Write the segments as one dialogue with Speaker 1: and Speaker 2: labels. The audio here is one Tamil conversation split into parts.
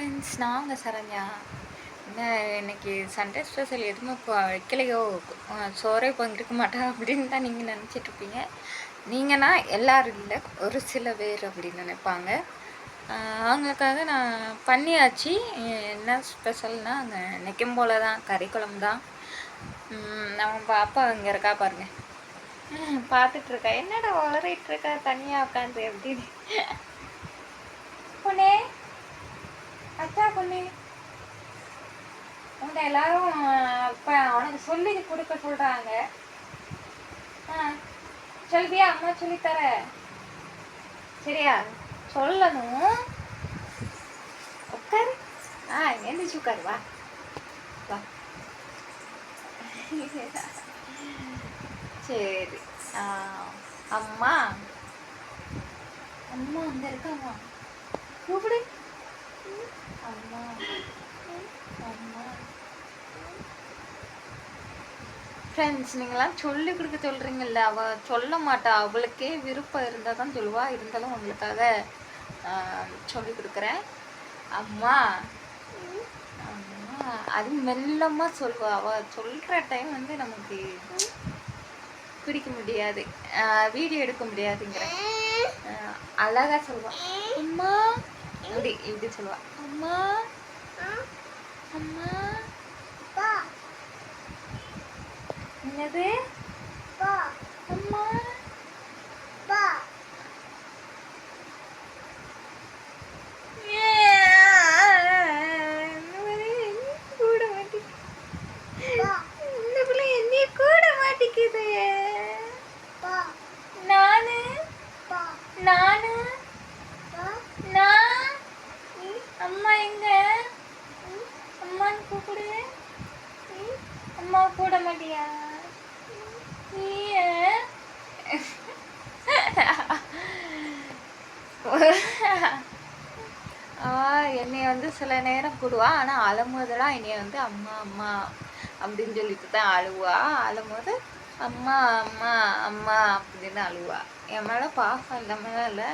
Speaker 1: ஃப்ரெண்ட்ஸ் நான் உங்கள் சரண்யா. என்ன இன்னைக்கு சண்டே ஸ்பெஷல் எதுவுமே இப்போ வைக்கலையோ? சோறே பங்கிருக்க மாட்டேன் அப்படின்னு தான் நீங்கள் நினச்சிட்ருப்பீங்க நீங்கன்னா எல்லோரும் இல்லை ஒரு சில பேர் அப்படின்னு நினைப்பாங்க. அவங்களுக்காக நான் பண்ணியாச்சு. என்ன ஸ்பெஷல்னால் அங்கே நிற்கும் போல தான் கறி குழம்பு தான் நம்ம பாப்பா இங்கே இருக்கா பாருங்க. பார்த்துட்ருக்கா என்னடா வளரிட்டுருக்கா தனியாக உட்காந்து அப்படின்னு பொண்ணே அக்கா பொண்ணு. உன்னை எல்லாரும் இப்போ அவனுக்கு சொல்லி கொடுக்க சொல்கிறாங்க ஆ சொல்வியா அம்மா சொல்லித்தர. சரியா? சொல்லணும். உட்காரு. ஆ எந்திரிச்சு உட்காரு வா. வா. சரி. ஆ, அம்மா. அம்மா அங்கே இருக்காமா கூப்பிடு. ஃப்ரெண்ட்ஸ் நீங்களாம் சொல்லி கொடுக்க சொல்கிறீங்கல்ல அவள் சொல்ல மாட்டா. அவளுக்கே விருப்பம் இருந்தால் தான் சொல்லுவா. இருந்தாலும் உங்களுக்காக சொல்லி கொடுக்குறேன். அம்மா அம்மா அது மெல்லமாக சொல்லுவா. அவள் சொல்கிற டைம் வந்து நமக்கு பிடிக்க முடியாது. வீடியோ எடுக்க முடியாதுங்கிற. அழகாக அழகா அம்மா இப்படி இப்படி சொல்லுவா. அம்மா அம்மா. என்னது அம்மா கூட மாட்டேங்குது இந்த பிள்ளை என்னைய கூட மாட்டேங்குது நானு நானு நான் அம்மா எங்க? அம்மான்னு கூப்பிடு. அம்மா கூட மாட்டியா? ஏன்? என்னைய வந்து சில நேரம் கூடுவா ஆனால் அழும்போதெல்லாம் என்னைய வந்து அம்மா அம்மா அப்படின்னு சொல்லிட்டு தான் அழுவா. அழும்போது அம்மா அம்மா அம்மா அப்படின்னு அழுவா. என் மேலே பாசம் இல்லாமல் இல்லை.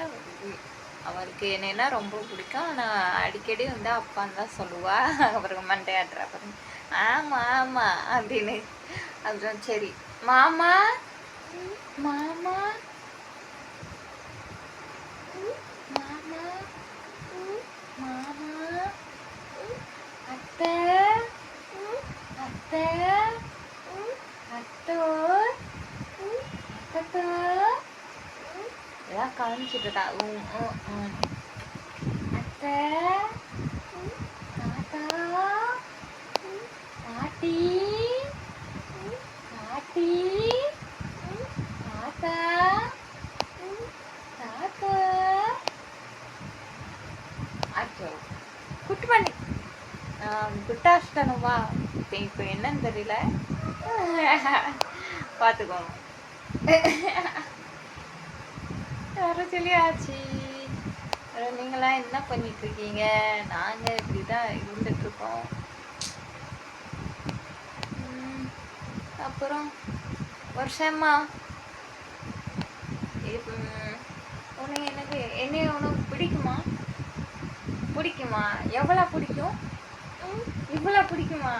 Speaker 1: அவருக்கு என்னைனா ரொம்ப பிடிக்கும். ஆனால் அடிக்கடி வந்து அப்பான்னு தான் சொல்லுவா. அப்புறம் மண்டையாட்டுறா பாருங்க ஆமாம் ஆமாம் அப்படின்னு. அப்புறம் சரி மாமா? மாமா மாமா அத்தை அத்தை அத்தோ அத்தோ எல்லாம் காமிச்சிட்டுட்டா உம், உம், உம். அத்தை தாத்தா பாட்டி பாட்டி தாத்தா தாத்தா அச்சோ குட்டி பண்ணி குட்டாஷ்டனுவா இப்போ இப்போ என்னன்னு தெரியல. பார்த்துக்கோங்க வர சொல்லியாச்சு. நீங்களாம் என்ன பண்ணிட்டு இருக்கீங்க நாங்கள் இப்படி தான் இருந்துட்டு இருக்கோம் அப்புறம் வருஷமா உனக்கு எனக்கு என்னைய உனக்கு பிடிக்குமா? பிடிக்குமா? எவ்வளோ பிடிக்கும்? இவ்வளோ பிடிக்குமா?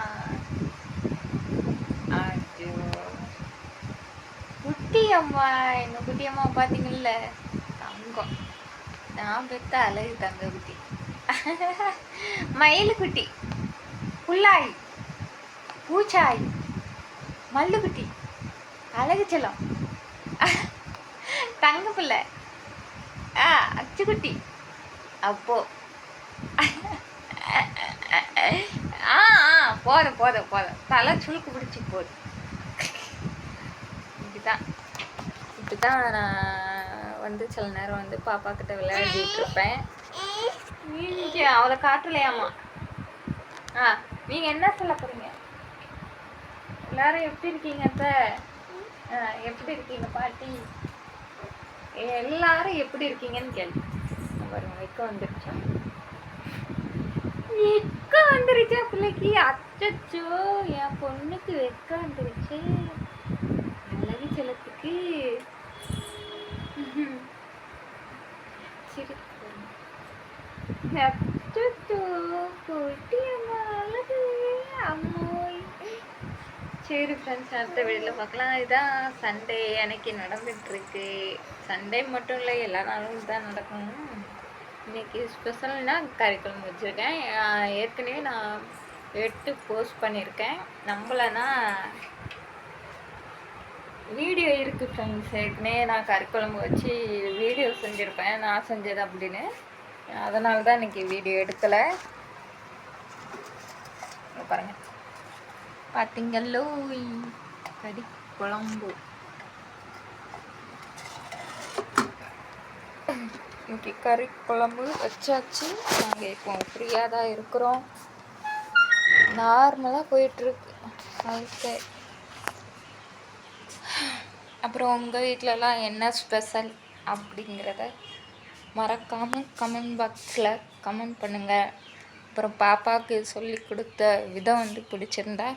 Speaker 1: குட்டி அம்மா எங்கள் குட்டி அம்மா பார்த்தீங்கல்ல? இருக்கும் நான் பெத்த அழகு தங்க குட்டி மயிலுக்குட்டி புல்லாய் பூச்சாய் மல்லுக்குட்டி அழகு செல்லம் தங்க பிள்ளை ஆ அச்சுக்குட்டி அப்போ ஆ ஆ போதும் போதும் போதும் தலை சுழுக்கு பிடிச்சி போதும் இப்படிதான் இப்படிதான் நான் வந்து சில நேரம் வந்து பாப்பா கிட்ட விளையாடிட்டு இருப்பேன் நீங்க அவளை காட்டலையாமா? ஆ நீங்க என்ன சொல்ல போறீங்க? எல்லாரும் எப்படி இருக்கீங்க அத்த? ஆ, எப்படி இருக்கீங்க பாட்டி? எல்லாரும் எப்படி இருக்கீங்கன்னு கேள்வி பாருங்க வைக்க வந்துருச்சா? வெக்க வந்துருச்சா பிள்ளைக்கு? அச்சச்சோ என் பொண்ணுக்கு வெக்க வந்துருச்சு. அழகு செலத்துக்கு சரி ஃப்ரெண்ட்ஸ் அடுத்த வீடியோவில் பார்க்கலாம். இதுதான் சண்டே அன்னைக்கு நடந்துட்டுருக்கு. சண்டே மட்டும் இல்லை எல்லா நாளும் தான் நடக்கும். இன்றைக்கி ஸ்பெஷல்னால் கறிக்குழம்பு வச்சுருக்கேன். ஏற்கனவே நான் எடுத்து போஸ்ட் பண்ணியிருக்கேன். நம்மளனா வீடியோ இருக்குது ஃப்ரெண்ட்ஸ் ஏற்கனவே நான் கறிக்குழம்பு வச்சு வீடியோ செஞ்சுருப்பேன். நான் செஞ்சது அப்படின்னு. அதனால தான் இன்றைக்கி வீடியோ எடுக்கலை. பாருங்கள் பார்த்திங்கல்லோ பார்த்தீங்களோ கறி குழம்பு. இன்றைக்கி கறி குழம்பு வச்சாச்சு. நாங்கள் இப்போ ஃப்ரீயாக தான் இருக்கிறோம். நார்மலாக போயிட்டுருக்கு. வாழ்க்கை. அப்புறம் உங்கள் வீட்டிலலாம் என்ன ஸ்பெஷல் அப்படிங்கிறத மறக்காமல் கமெண்ட் பாக்ஸில் கமெண்ட் பண்ணுங்கள் அப்புறம் பாப்பாவுக்கு சொல்லி கொடுத்த விதம் வந்து பிடிச்சிருந்தா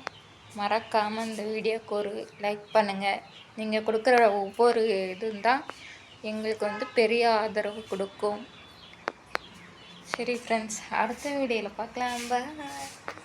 Speaker 1: மறக்காமல் இந்த வீடியோக்கு ஒரு லைக் பண்ணுங்கள் நீங்கள் கொடுக்குற ஒவ்வொரு இதுவும் தான் எங்களுக்கு வந்து பெரிய ஆதரவு கொடுக்கும். சரி ஃப்ரெண்ட்ஸ் அடுத்த வீடியோவில் பார்க்கலாம். பாய்